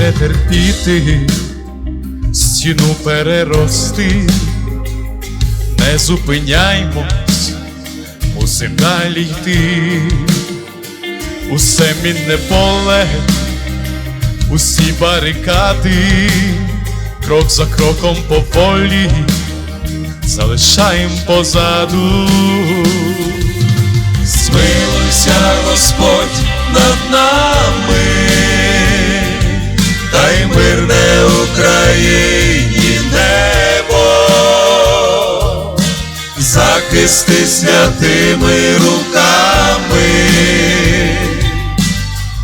перетерпіти, стіну перерости, не зупиняймось, мусим далі йти, усе мінне поле, усі барикади, крок за кроком поволі, залишаєм позаду. Змилуйся, Господь, захисти святими руками,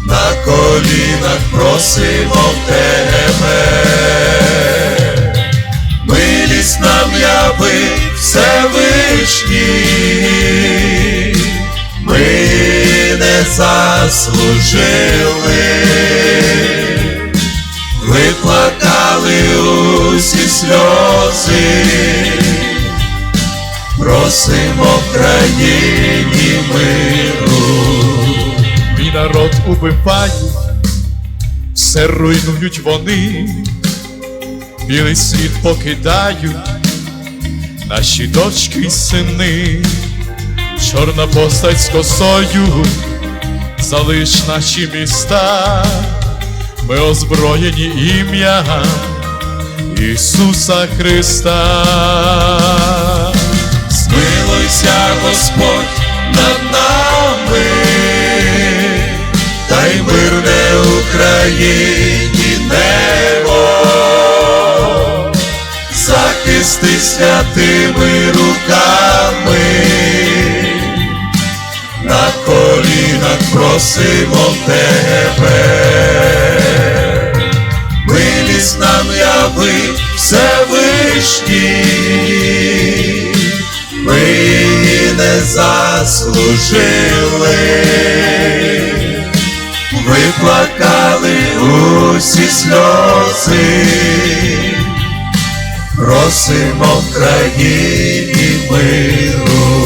на колінах просимо в тебе, милість нам яви Всевишній, ми не заслужили, виплакали усі сльози, просимо в країні миру. Мій народ убивають, все руйнують вони, білий світ покидають. Наші дочки й сини, чорна постать з косою, залиш наші міста, ми озброєні ім'ям Ісуса Христа. Господь, над нами, дай мирне Україні небо. Захисти святими руками, на колінах просимо тебе, заслужили, виплакали усі сльози просимо в країні миру.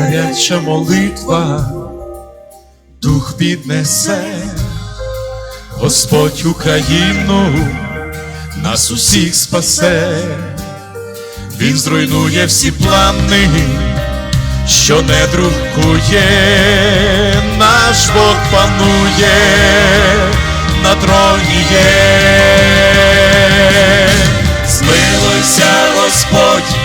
Гаряча молитва, дух піднесе, Господь Україну нас усіх спасе, Він зруйнує всі плани, що не друкує, наш Бог панує, на троні є. Змилуйся, Господь,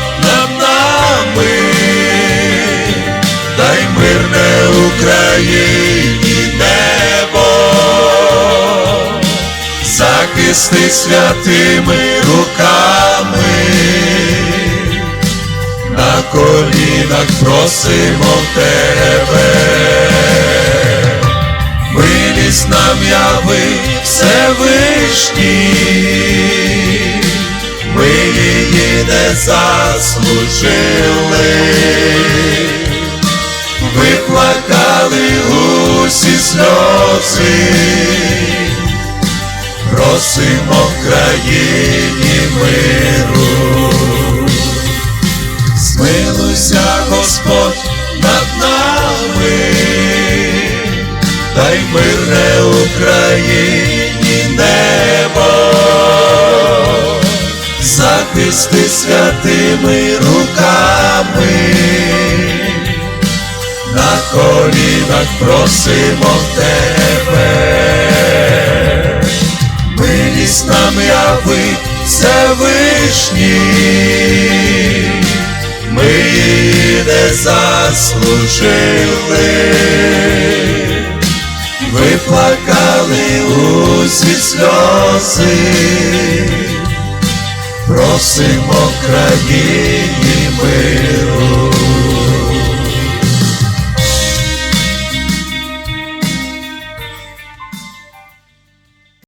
Україні небо, захисти святими руками, на колінах просимо тебе, милість нам яви Всевишній, ми її не заслужили виплакали усі сльози, просимо в країні миру. Змилуйся, Господь, над нами, дай мирне Україні небо, захисти святими руками колінах просимо тебе, милість нам яви Всевишній, ми її не заслужили, виплакали усі сльози, просимо в країні